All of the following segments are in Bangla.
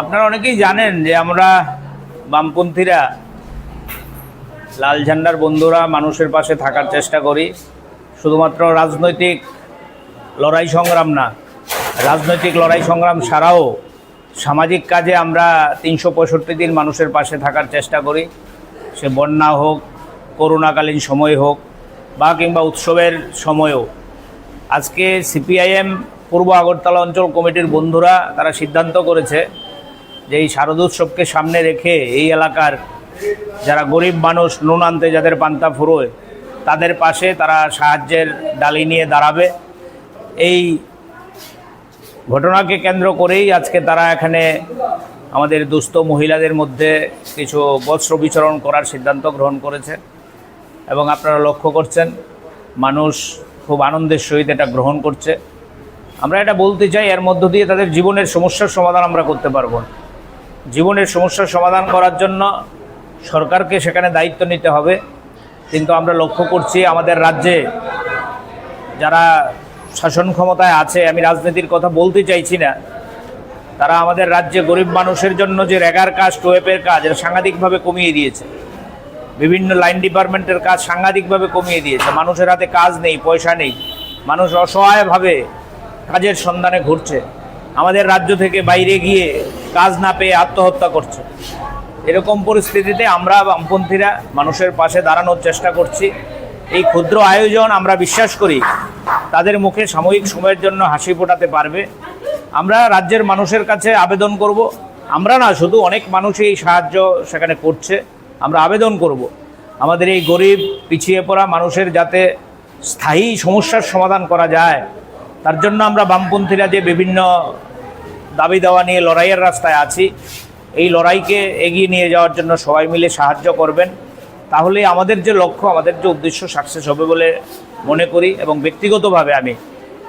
আপনারা অনেকেই জানেন যে আমরা বামপন্থীরা লাল ঝান্ডার বন্ধুরা মানুষের পাশে থাকার চেষ্টা করি। শুধুমাত্র রাজনৈতিক লড়াই সংগ্রাম না, রাজনৈতিক লড়াই সংগ্রাম ছাড়াও সামাজিক কাজে আমরা তিনশো পঁয়ষট্টি দিন মানুষের পাশে থাকার চেষ্টা করি। সে বন্যা হোক, করোনাকালীন সময় হোক, বা কিংবা উৎসবের সময়ও। আজকে সিপিআইএম পূর্ব আগরতলা অঞ্চল কমিটির বন্ধুরা তারা সিদ্ধান্ত করেছে যে এই শারদোৎসবকে সামনে রেখে এই এলাকার যারা গরিব মানুষ, নুন আনতে যাদের পান্তা ফুরোয়, তাদের পাশে তারা সাহায্যের ডালি নিয়ে দাঁড়াবে। এই ঘটনাকে কেন্দ্র করেই আজকে তারা এখানে আমাদের দুস্থ মহিলাদের মধ্যে কিছু বস্ত্র বিচরণ করার সিদ্ধান্ত গ্রহণ করেছে এবং আপনারা লক্ষ্য করছেন, মানুষ খুব আনন্দের সহিত এটা গ্রহণ করছে। আমরা এটা বলতে চাই, এর মধ্য দিয়ে তাদের জীবনের সমস্যার সমাধান আমরা করতে পারব জীবনের সমস্যার সমাধান করার জন্য সরকারকে সেখানে দায়িত্ব নিতে হবে। কিন্তু আমরা লক্ষ্য করছি আমাদের রাজ্যে যারা শাসন ক্ষমতায় আছে, আমি রাজনীতির কথা বলতে চাইছি না, তারা আমাদের রাজ্যে গরিব মানুষের জন্য যে রেগার কাজ, টোয়েপের কাজ, এটা সাংঘাতিকভাবে কমিয়ে দিয়েছে। বিভিন্ন লাইন ডিপার্টমেন্টের কাজ সাংঘাতিকভাবে কমিয়ে দিয়েছে। মানুষের হাতে কাজ নেই, পয়সা নেই। মানুষ অসহায়ভাবে কাজের সন্ধানে ঘুরছে। আমাদের রাজ্য থেকে বাইরে গিয়ে কাজ না পেয়ে আত্মহত্যা করছে। এরকম পরিস্থিতিতে আমরা বামপন্থীরা মানুষের পাশে দাঁড়ানোর চেষ্টা করছি। এই ক্ষুদ্র আয়োজন আমরা বিশ্বাস করি, তাদের মুখে সাময়িক সময়ের জন্য হাসি ফোটাতে পারবে। আমরা রাজ্যের মানুষের কাছে আবেদন করব। আমরা না, শুধু অনেক মানুষই এই সাহায্য সেখানে করছে। আমরা আবেদন করব। আমাদের এই গরিব, পিছিয়ে পড়া মানুষের যাতে স্থায়ী সমস্যার সমাধান করা যায় তার জন্য আমরা বামপন্থীরা যে বিভিন্ন দাবি দেওয়া নিয়ে লড়াইয়ের রাস্তায় আছি, এই লড়াইকে এগিয়ে নিয়ে যাওয়ার জন্য সবাই মিলে সাহায্য করবেন। তাহলে আমাদের যে লক্ষ্য, আমাদের যে উদ্দেশ্য সাকসেস হবে বলে মনে করি এবং ব্যক্তিগতভাবে আমি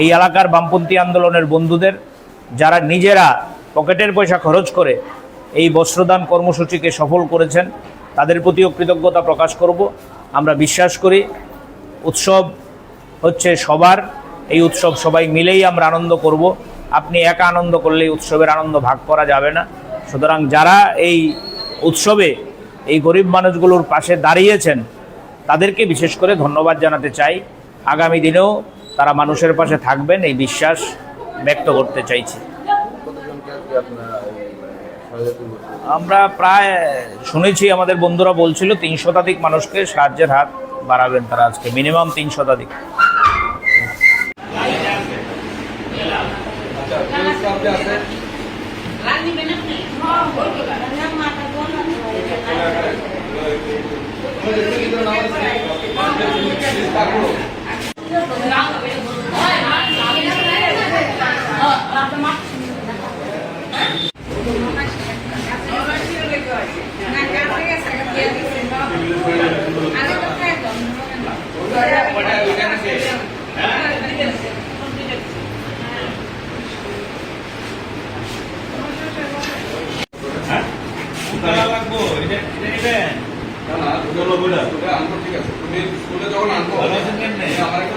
এই এলাকার বামপন্থী আন্দোলনের বন্ধুদের, যারা নিজেরা পকেটের পয়সা খরচ করে এই বস্ত্রদান কর্মসূচিকে সফল করেছেন, তাদের প্রতিও কৃতজ্ঞতা প্রকাশ করব। আমরা বিশ্বাস করি, উৎসব হচ্ছে সবার এই উৎসব সবাই মিলেই আমরা আনন্দ করব। আপনি একা আনন্দ করলেই উৎসবের আনন্দ ভাগ করা যাবে না। সুতরাং যারা এই উৎসবে এই গরিব মানুষগুলোর পাশে দাঁড়িয়েছেন, তাদেরকে বিশেষ করে ধন্যবাদ জানাতে চাই। আগামী দিনেও তারা মানুষের পাশে থাকবেন, এই বিশ্বাস ব্যক্ত করতে চাইছি? আমরা প্রায় শুনেছি, আমাদের বন্ধুরা বলছিল, তিন শতাধিক মানুষকে সাহায্যের হাত বাড়াবেন তারা আজকে। মিনিমাম তিন শতাধিক। না, না, ওটা ওটা আনবো, ঠিক আছে। তুমি স্কুলে আনব, ভালো আছেন কেমনে? আমার একটা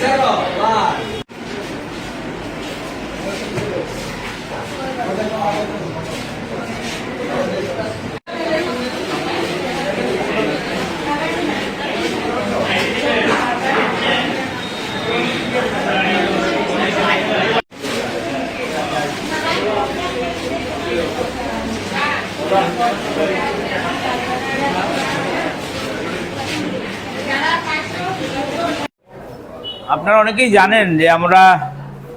Zero, lá. আপনারা অনেকেই জানেন যে আমরা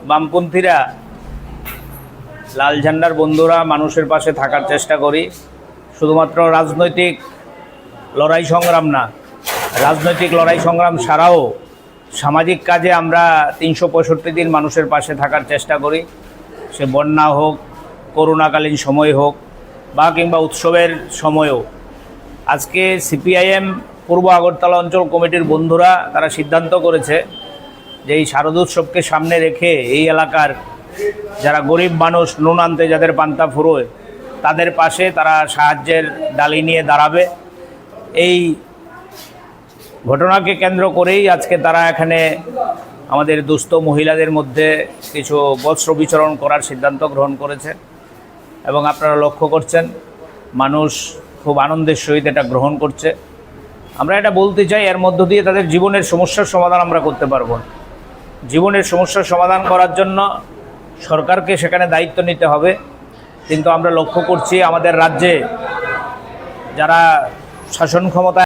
বামপন্থীরা লাল ঝান্ডার বন্ধুরা মানুষের পাশে থাকার চেষ্টা করি। শুধুমাত্র রাজনৈতিক লড়াই সংগ্রাম না, রাজনৈতিক লড়াই সংগ্রাম ছাড়াও সামাজিক কাজে আমরা তিনশো পঁয়ষট্টি দিন মানুষের পাশে থাকার চেষ্টা করি। সে বন্যা হোক, করোনাকালীন সময় হোক, বা কিংবা উৎসবের সময়ও। আজকে সিপিআইএম পূর্ব আগরতলা অঞ্চল কমিটির বন্ধুরা তারা সিদ্ধান্ত করেছে যে এই শারদোৎসবকে সামনে রেখে এই এলাকার যারা গরিব মানুষ নুন আনতে যাদের পান্তা ফুরোয়, তাদের পাশে তারা সাহায্যের ডালি নিয়ে দাঁড়াবে। এই ঘটনাকে কেন্দ্র করেই আজকে তারা এখানে আমাদের দুস্থ মহিলাদের মধ্যে কিছু বস্ত্র বিচরণ করার সিদ্ধান্ত গ্রহণ করেছে এবং আপনারা লক্ষ্য করছেন, মানুষ খুব আনন্দের সহিত এটা গ্রহণ করছে। আমরা এটা বলতে চাই, এর মধ্য দিয়ে তাদের জীবনের সমস্যার সমাধান আমরা করতে পারব জীবনের সমস্যার সমাধান করার জন্য সরকারকে সেখানে দায়িত্ব নিতে হবে। কিন্তু আমরা লক্ষ্য করছি আমাদের রাজ্যে যারা শাসন ক্ষমতা